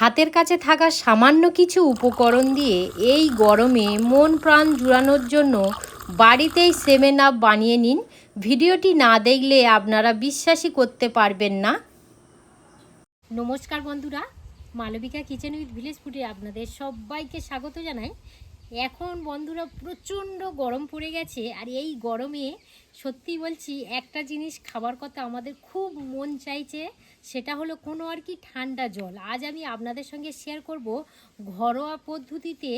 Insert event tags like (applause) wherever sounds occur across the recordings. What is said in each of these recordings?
হাতের কাছে থাকা সামান্য কিছু উপকরণ দিয়ে এই গরমে মন প্রাণ জুড়ানোর জন্য বাড়িতেই সেভেন আপ বানিয়ে নিন। ভিডিওটি না দেখলে আপনারা বিশ্বাসই করতে পারবেন না। নমস্কার বন্ধুরা, মালবিকা কিচেন উইথ ভিলেজ ফুডে আপনাদের সবাইকে স্বাগত জানাই। এখন বন্ধুরা প্রচণ্ড গরম পড়ে গেছে আর এই গরমে সত্যি বলছি, একটা জিনিস খাবার কথা আমাদের খুব মন চাইছে, সেটা হলো কোনো আর কি ঠান্ডা জল। আজ আমি আপনাদের সঙ্গে শেয়ার করব ঘরোয়া পদ্ধতিতে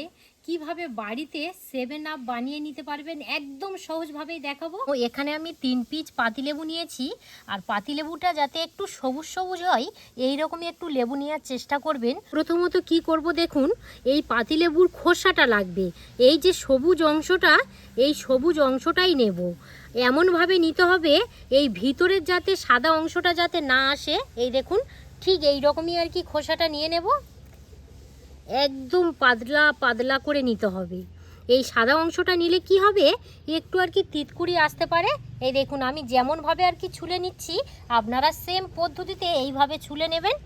কীভাবে বাড়িতে সেভেন আপ বানিয়ে নিতে পারবেন, একদম সহজভাবেই দেখাবো। ও, এখানে আমি তিন পিস পাতিলেবু নিয়েছি, আর পাতিলেবুটা যাতে একটু সবুজ সবুজ হয় এই রকমই একটু লেবু নেওয়ার চেষ্টা করবেন। প্রথমত কি করব দেখুন, এই পাতিলেবুর খোসাটা লাগবে, এই যে সবুজ অংশটা, এই সবুজ অংশটাই নেব। এমনভাবে নিতে হবে, এই ভিতরের যাতে সাদা অংশটা যাতে না আসে, এই দেখুন, ঠিক এই রকমই আর কি খোসাটা নিয়ে নেব। একদম পাতলা পাতলা করে নিতে হবে। এই সাদা অংশটা নিলে কি হবে? একটু আর কি তিতকুড়ি আসতে পারে। এই দেখুন, আমি যেমনভাবে আর কি ছুলে নিচ্ছি, আপনারা সেম পদ্ধতিতে এইভাবে ছুলে নেবেন।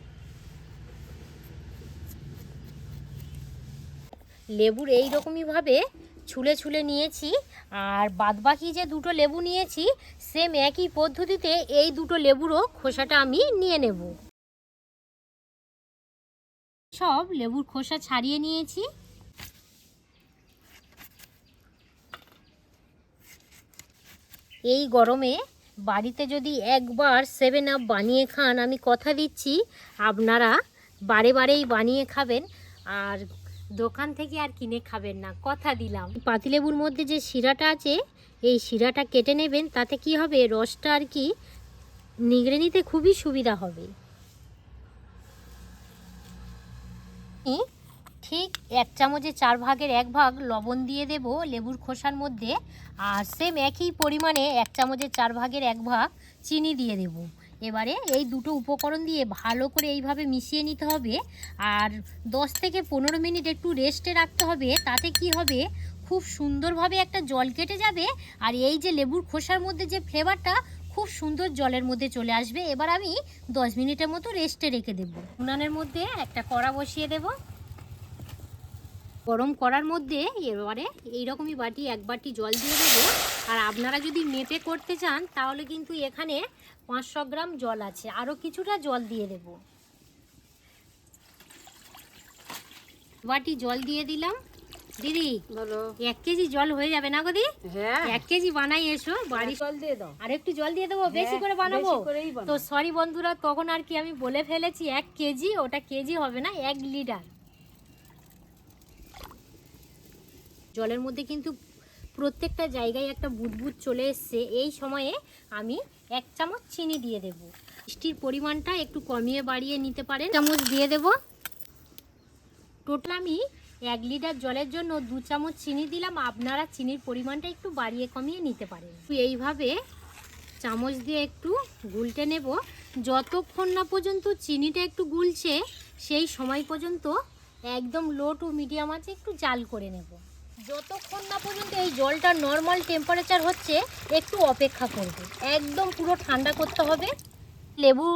লেবুর এই রকমইভাবে ছুলে ছুলে নিয়েছি আর বাদবাকি যে দুটো লেবু নিয়েছি সেম একই পদ্ধতিতে এই দুটো লেবুরও খোসাটা আমি নিয়ে নেব। সব লেবুর খোসা ছাড়িয়ে নিয়েছি। এই গরমে বাড়িতে যদি একবার সেভেন আপ বানিয়ে খান, আমি কথা দিচ্ছি, আপনারা বারে বারেই বানিয়ে খাবেন। আর দোকান থেকে আর কিনে খাবেন না, কথা দিলাম। পাতিলেবুর মধ্যে যে শিরাটা আছে, এই শিরাটা কেটে নেবেন, তাতে কি হবে? রসটা আর কি নিগড়ে নিতে খুবই সুবিধা হবে। ঠিক এক চামচে চার ভাগের এক ভাগ লবণ দিয়ে দেব লেবুর খোসার মধ্যে, আর সেম একই পরিমাণে এক চামচের চার ভাগের এক ভাগ চিনি দিয়ে দেব। এবারে এই দুটো উপকরণ দিয়ে ভালো করে এইভাবে মিশিয়ে নিতে হবে। আর দশ থেকে পনেরো মিনিট একটু রেস্টে রাখতে হবে, তাতে কি হবে? খুব সুন্দরভাবে একটা জল কেটে যাবে আর এই যে লেবুর খোসার মধ্যে যে ফ্লেভারটা খুব সুন্দর জলের মধ্যে চলে আসবে। এবার আমি দশ মিনিটের মতো রেস্টে রেখে দেবো। উনানের মধ্যে একটা কড়া বসিয়ে দেব। গরম করার মধ্যে এবারে এইরকমই বাটি এক বাটি জল দিয়ে দেবো। আর আপনারা যদি মেপে করতে চান তাহলে কিন্তু এখানে পাঁচশো গ্রাম জল আছে। আরও কিছুটা জল দিয়ে দেব। বাটি জল দিয়ে দিলাম। দিদি বলো। এক কেজি জল হয়ে যাবে না গো দি? হ্যাঁ। এক কেজি বানাই এসো। বাড়ি জল দিয়ে দাও। আর একটু জল দিয়ে দেবো? বেশি হ্যাঁ, করে বানাবো? বানাবো। তো সরি বন্ধুরা তখন আর কি আমি বলে ফেলেছি এক কেজি ওটা কেজি হবে না এক লিটার। জলের মধ্যে কিন্তু প্রত্যেকটা জায়গায় একটা বুদবুদ চলে এসছে। এই সময়ে আমি এক চামচ চিনি দিয়ে দেব। মিষ্টির পরিমাণটা একটু কমিয়ে বাড়িয়ে নিতে পারেন। চামচ দিয়ে দেব। টোটাল আমি এক লিটার জলের জন্য দু চামচ চিনি দিলাম। আপনারা চিনির পরিমাণটা একটু বাড়িয়ে কমিয়ে নিতে পারেন। এইভাবে চামচ দিয়ে একটু গুলটে নেব। যতক্ষণ না পর্যন্ত চিনিটা একটু গুলছে, সেই সময় পর্যন্ত একদম লো টু মিডিয়াম আছে একটু জাল করে নেব। যতক্ষণ না পর্যন্ত এই জলটা নর্মাল টেম্পারেচার হচ্ছে, একটু অপেক্ষা করব। একদম পুরো ঠান্ডা করতে হবে। লেবু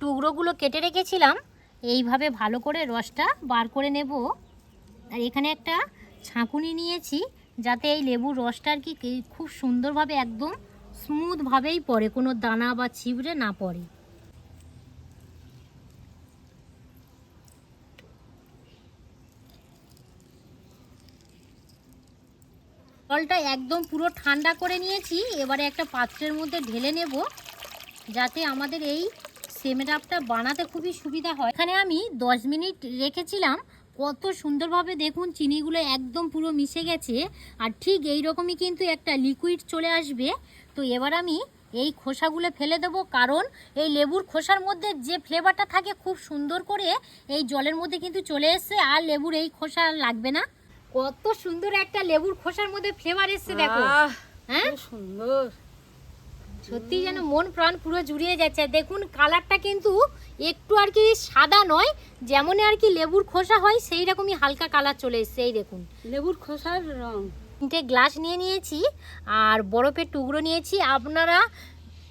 টুকরোগুলো কেটে রেখেছিলাম। এইভাবে ভালো করে রসটা বার করে নেব। আর এখানে একটা ছাঁকুনি নিয়েছি, যাতে এই লেবুর রসটা আর কি খুব সুন্দরভাবে একদম স্মুথভাবেই পড়ে, কোনো দানা বা ছিবড়ে না পড়ে। জলটা একদম পুরো ঠান্ডা করে নিয়েছি। এবারে একটা পাত্রের মধ্যে ঢেলে নেব, যাতে আমাদের এই সেমেরাপটা বানাতে খুবই সুবিধা হয়। এখানে আমি 10 মিনিট রেখেছিলাম। কত সুন্দরভাবে দেখুন চিনিগুলো একদম পুরো মিশে গেছে, আর ঠিক এই রকমই কিন্তু একটা লিকুইড চলে আসবে। তো এবার আমি এই খোসাগুলো ফেলে দেবো, কারণ এই লেবুর খোসার মধ্যে যে ফ্লেভারটা থাকে খুব সুন্দর করে এই জলের মধ্যে কিন্তু চলে এসছে, আর লেবুর এই খোসা লাগবে না। কত সুন্দর একটা লেবুর খোসার মধ্যে ফ্লেভার এসছে দেখো। হ্যাঁ? সুন্দর। সত্যি যেন মন প্রাণ পুরো জুড়িয়ে যাচ্ছে। দেখুন কালারটা কিন্তু একটু আর কি সাদা নয় যেমন আর কি লেবুর খোসা হয় সেই রকমই হালকা কালার চলে এসছে। এই দেখুন। লেবুর খোসার রং। তিনটে গ্লাস নিয়ে নিয়েছি আর বরফের টুকরো নিয়েছি। আপনারা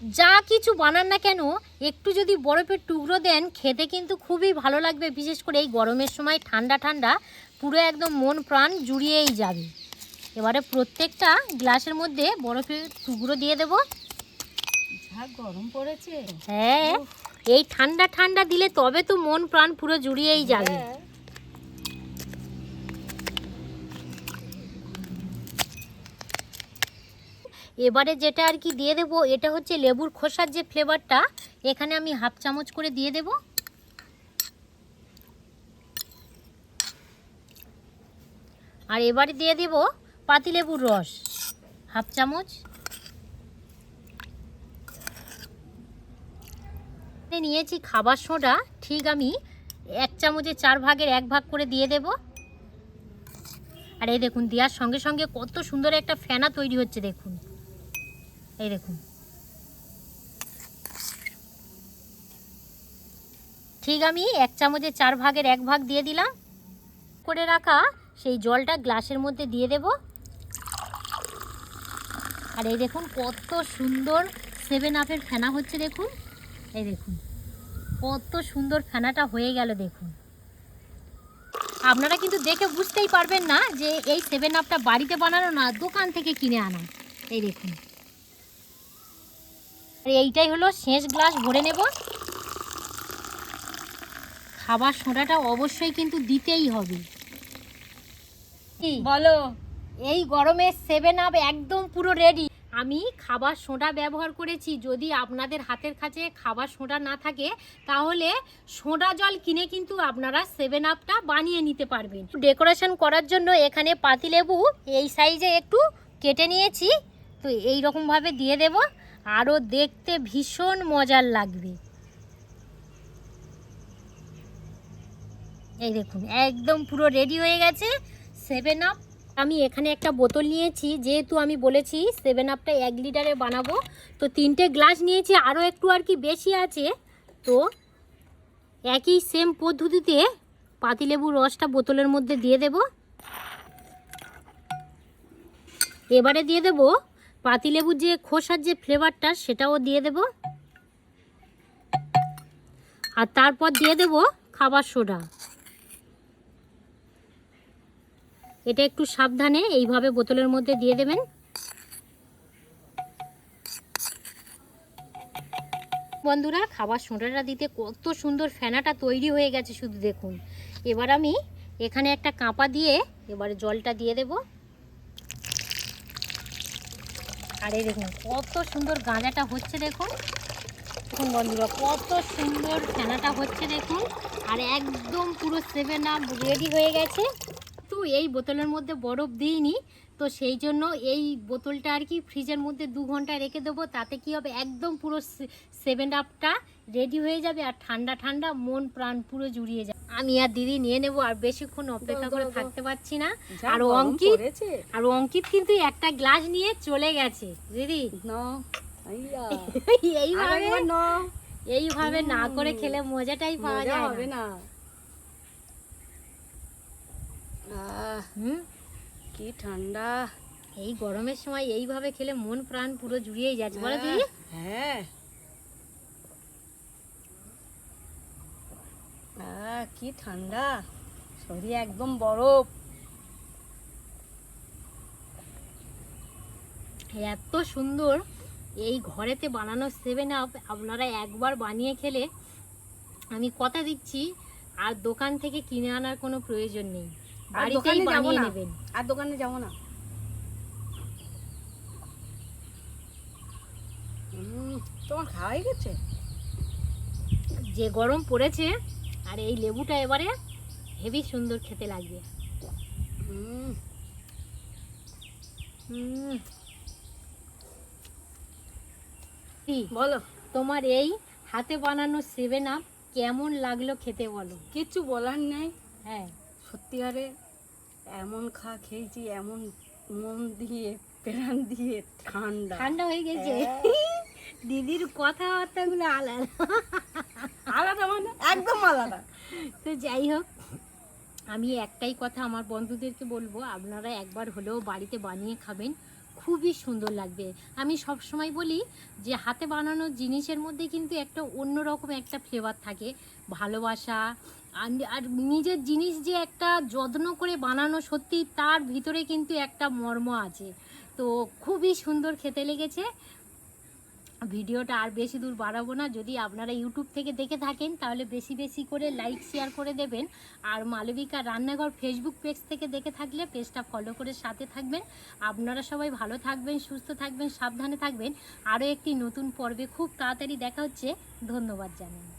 যা কিছু বানান না কেন একটু যদি বরফের টুকরো দেন খেতে কিন্তু খুবই ভালো লাগবে বিশেষ করে এই গরমের সময় ঠান্ডা ঠান্ডা পুরো একদম মন প্রাণ জুড়িয়েই যাবে। এবারে প্রত্যেকটা গ্লাসের মধ্যে বরফের টুকরো দিয়ে দেবো। গরম পড়েছে। হ্যাঁ এই ঠান্ডা ঠান্ডা দিলে তবে তো মন প্রাণ পুরো জুড়িয়েই যাবে। এবারে যেটা আর কি দিয়ে দেবো, এটা হচ্ছে লেবুর খোসার যে ফ্লেভারটা, এখানে আমি হাফ চামচ করে দিয়ে দেব। আর এবারে দিয়ে দেব পাতিলেবুর রস, হাফ চামচ। নিয়েছি খাবার সোডা, ঠিক আমি এক চামচে চার ভাগের এক ভাগ করে দিয়ে দেব। আর এই দেখুন, দেওয়ার সঙ্গে সঙ্গে কত সুন্দর একটা ফেনা তৈরি হচ্ছে, দেখুন। এই দেখুন। ঠিক আমি এক চামচে চার ভাগের এক ভাগ দিয়ে দিলাম। করে রাখা সেই জলটা গ্লাসের মধ্যে দিয়ে দেব। আর এই দেখুন কত সুন্দর সেভেন আপের ফেনা হচ্ছে দেখুন। এই দেখুন, কত সুন্দর ফেনাটা হয়ে গেল দেখুন। আপনারা কিন্তু দেখে বুঝতেই পারবেন না যে এই সেভেন আপটা বাড়িতে বানানো না, দোকান থেকে কিনে আনা। এই দেখুন। আর এইটাই হলো শেষ গ্লাস ভরে নেব। খাবার সোডাটা অবশ্যই কিন্তু দিতেই হবে? বলো এই গরমে সেভেন আপ একদম পুরো রেডি আমি খাবার সোডা ব্যবহার করেছি যদি আপনাদের হাতের কাছে খাবার সোডা না থাকে তাহলে সোডা জল কিনে কিন্তু আপনারা সেভেন আপটা বানিয়ে নিতে পারবেন। ডেকোরেশন করার জন্য এখানে পাতিলেবু এই সাইজে একটু কেটে নিয়েছি তো এই রকমভাবে দিয়ে দেব। আরও দেখতে ভীষণ মজার লাগবে। এই দেখুন, একদম পুরো রেডি হয়ে গেছে সেভেন আপ আমি এখানে একটা বোতল নিয়েছি, যেহেতু আমি বলেছি সেভেন আপটা এক লিটারে বানাবো, তো তিনটে গ্লাস নিয়েছি আরও একটু আর কি বেশি আছে, তো একই সেম পদ্ধতিতে পাতিলেবুর রসটা বোতলের মধ্যে দিয়ে দেব। এবারে দিয়ে দেব পাতিলেবুর যে খোসার যে ফ্লেভারটা সেটাও দিয়ে দেব। আর তারপর দিয়ে দেব খাবার সোডা। এটা একটু সাবধানে এইভাবে বোতলের মধ্যে দিয়ে দেবেন। বন্ধুরা, খাবার সোডাটা দিতে কত সুন্দর ফেনাটা তৈরি হয়ে গেছে, শুধু দেখুন। এবার আমি এখানে একটা কাঁপা দিয়ে এবারে জলটা দিয়ে দেব। আর এই দেখুন, কত সুন্দর গাঁজাটা হচ্ছে দেখুন। দেখুন বন্ধুরা, কত সুন্দর ফেনাটা হচ্ছে দেখুন। আর একদম পুরো সেভেন আপ রেডি হয়ে গেছে। তো এই বোতলের মধ্যে বরফ দিইনি, তো সেই জন্য এই বোতলটা আর কি ফ্রিজের মধ্যে দু ঘণ্টা রেখে দেবো, তাতে কি হবে? একদম পুরো সেভেন আপটা রেডি হয়ে যাবে আর ঠান্ডা ঠান্ডা মন প্রাণ পুরো জুড়িয়ে যাবে। আমি আর দিদি নিয়ে নেব আর বেশিক্ষণ অপেক্ষা করে থাকতে পারছি না। আর অঙ্কিত আর অঙ্কিত কিন্তু একটা গ্লাস নিয়ে চলে গেছে। দিদি। (laughs) এইভাবে এইভাবে না করে খেলে মজাটাই পাওয়া যায় হবে না। হুম? কি ঠান্ডা। এই গরমের সময় এইভাবে খেলে মন প্রাণ পুরো জুড়িয়েই যাচ্ছে। বলো দিদি। হ্যাঁ। আহ, কি ঠান্ডা। শরীর একদম বরফ। এত সুন্দর। এই ঘরেতে বানানো সেভেন আপ আপনারা একবার বানিয়ে খেলে আমি কথা দিচ্ছি আর দোকান থেকে কিনে আনার কোনো প্রয়োজন নেই। বাড়িতেই বানিয়ে নেবেন। আর দোকানে যাব না। তোমার খাওয়াই গেছে? যে গরম পড়েছে আর এই লেবুটা এবারে হেভি সুন্দর খেতে লাগবে। বলো তোমার এই হাতে বানানো সেভেন আপ কেমন লাগল খেতে বলো? কিচ্ছু বলার নেই। হ্যাঁ। সত্যি সত্যিকারে এমন খা খেয়েছি এমন মন দিয়ে প্রাণ দিয়ে ঠান্ডা। ঠান্ডা হয়ে গেছে। (laughs) দিদির কথাবার্তাগুলো আলাদা। আলাদা মানে? একদম আলাদা। তো যাই হোক আমি একটাই কথা আমার বন্ধুদেরকে বলব আপনারা একবার হলেও বাড়িতে বানিয়ে খাবেন খুবই সুন্দর লাগবে। আমি সব সময় বলি যে হাতে বানানো জিনিসের মধ্যে কিন্তু একটা অন্যরকম একটা ফ্লেভার থাকে। ভালোবাসা আর- আর নিজের জিনিস যে একটা যত্ন করে বানানো সত্যি তার ভিতরে কিন্তু একটা মর্ম আছে। তো খুবই সুন্দর খেতে লেগেছে। ভিডিওটা আর বেশি দূর বাড়াবো না। যদি আপনারা ইউটিউব থেকে দেখে থাকেন, তাহলে বেশি বেশি করে লাইক শেয়ার করে দেবেন। আর মালবিকা রান্নাঘর ফেসবুক পেজ থেকে দেখে থাকলে পেজটা ফলো করে সাথে থাকবেন। আপনারা সবাই ভালো থাকবেন, সুস্থ থাকবেন, সাবধানে থাকবেন। আরও একটি নতুন পর্বে খুব তাড়াতাড়ি দেখা হচ্ছে। ধন্যবাদ জানাই।